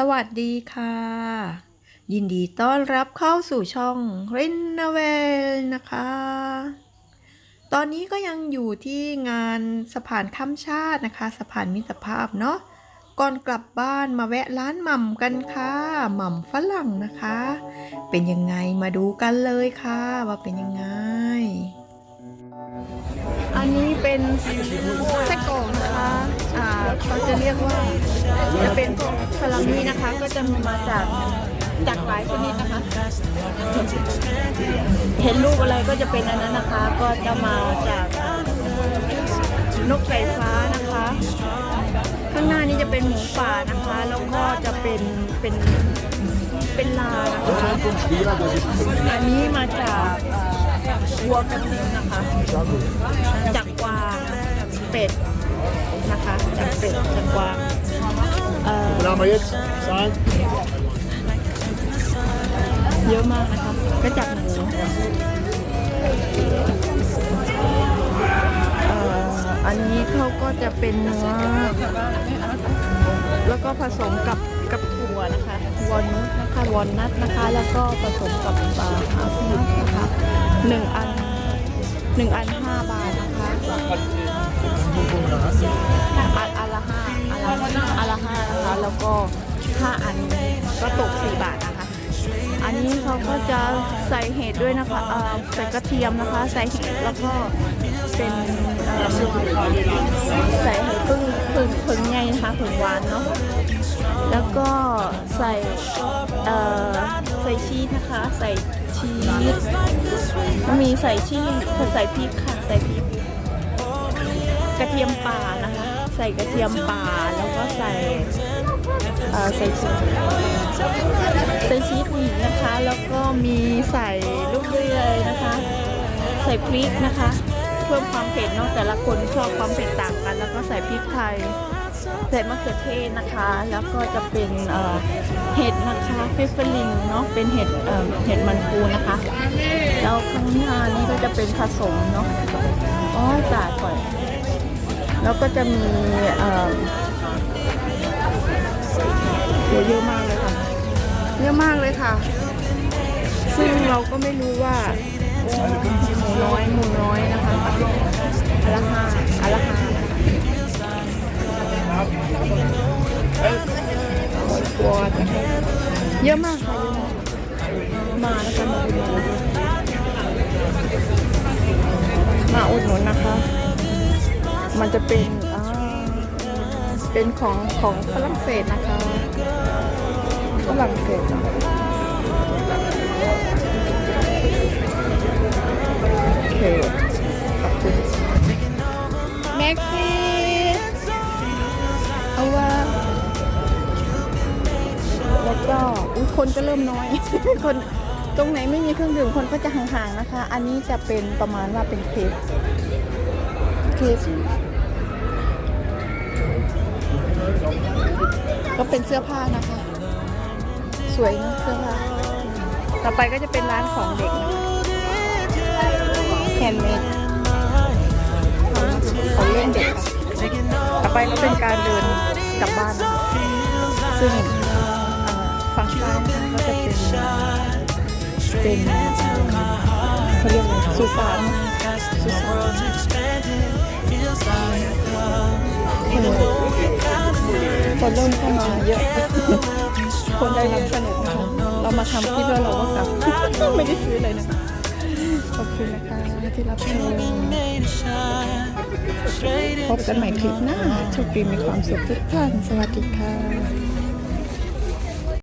สวัสดีค่ะ ยินดีต้อนรับเข้าสู่ช่องรินนาเวลนะคะ ตอนนี้ก็ยังอยู่ที่งานสะพานข้ามชาตินะคะสะพานมิตรภาพเนาะก่อนกลับบ้านมาแวะร้านหม่ำกันค่ะหม่ำฝรั่งนะคะ เป็นยังไงมาดูกันเลยค่ะว่าเป็นยังไง อันนี้เป็น เขาจะเรียกว่าจะเป็นพวกสลัมมี่นะคะ ก็จะมาจากจากหลายชนิดนะคะ เห็นรูปอะไรก็จะเป็นอันนั้นนะคะ ก็จะมาจากนกไก่ฟ้านะคะ ข้างหน้านี้จะเป็นหมูป่านะคะ แล้วก็จะเป็นเป็นเป็นลานะคะอันนี้มาจากอ่อวัวกันนึงนะคะ จากกวางเป็ดนะคะ เป็ดจากกวาเอ่อ Ramayet, Saan, เยอะมากนะคะก็จากหมูเอ่ออันนี้เขาก็จะเป็นเนื้อแล้วก็ผสมกับกับถั่วนะคะวอลนุตนะคะวอลนัทนะคะ แล้วก็ผสมกับปลาฮาฟนัทนะคะหนึ่งอัน หนึ่งอันห้าบาทนะคะอันอันละห้าอันละอันละห้านะคะ แล้วก็ห้าอันก็ตกสี่บาทนะคะ อันนี้เขาก็จะใส่เห็ดด้วยนะคะเอ่อใส่กระเทียมนะคะ ใส่เห็ดแล้วก็เป็นเอ่อใส่เห็ดพึ่งพึ่งพึ่งไงนะคะพึ่งหวานเนาะแล้วก็ใส่เอ่อ ใส่ชีสนะคะ ใส่ชีสมีใส่ชีสใส่พริกค่ะ ใส่พริก กระเทียมป่านะคะ ใส่กระเทียมป่าแล้วก็ใส่เอ่อใส่ชีสใส่ชีสอีกนะคะ แล้วก็มีใส่ลูกเดือยนะคะ ใส่พริกนะคะ เพิ่มความเผ็ดเนาะแต่ละคนชอบความเผ็ดต่างกัน แล้วก็ใส่พริกไทย ใส่มะเขือเทศนะคะ แล้วก็จะเป็นเห็ดนะคะฟิฟเฟลินเนาะเป็นเห็ดเห็ดมันปูนะคะ แล้วข้างหน้านี้ก็จะเป็นผสมเนาะอ๋อจ่าก่อน แล้วก็จะมีเอ่อโหเยอะมากเลยค่ะเยอะมากเลยค่ะ ซึ่งเราก็ไม่รู้ว่าหมูน้อยหมูน้อยนะคะอนละห้าอนละห้า เยอะมากค่ะเยอะมากมานะคะมาอุดหนุนมาอุดหนุนนะคะ มันจะเป็นอ่าเป็นของของฝรั่งเศสนะคะฝรั่งเศสเนะ แล้วก็อุ๊ยคนก็เริ่มน้อย คนตรงไหนไม่มีเครื่องดื่มคนก็จะห่างๆนะคะ อันนี้จะเป็นประมาณว่าเป็นเคสเคสก็เป็นเสื้อผ้านะคะ สวยนะเสื้อผ้า ต่อไปก็จะเป็นร้านของเด็กแฮนด์เมดของเล่นเด็กค่ะต่อไปก็เป็นการเดินกลับบ้าน ซึ่ง ก็จะเป็นเป็นเขาเรียกอะไรสุสานสุสานคนเริ่มเข้ามาเยอะ คนได้รับสนุกนะคะเรามาทำคลิปแล้วเราก็กลับไม่ได้ซื้อเลยนะคะขอบคุณนะคะที่รับชมพบกันใหม่คลิปหน้าโชคดีมีความสุขทุกท่าน สวัสดีค่ะ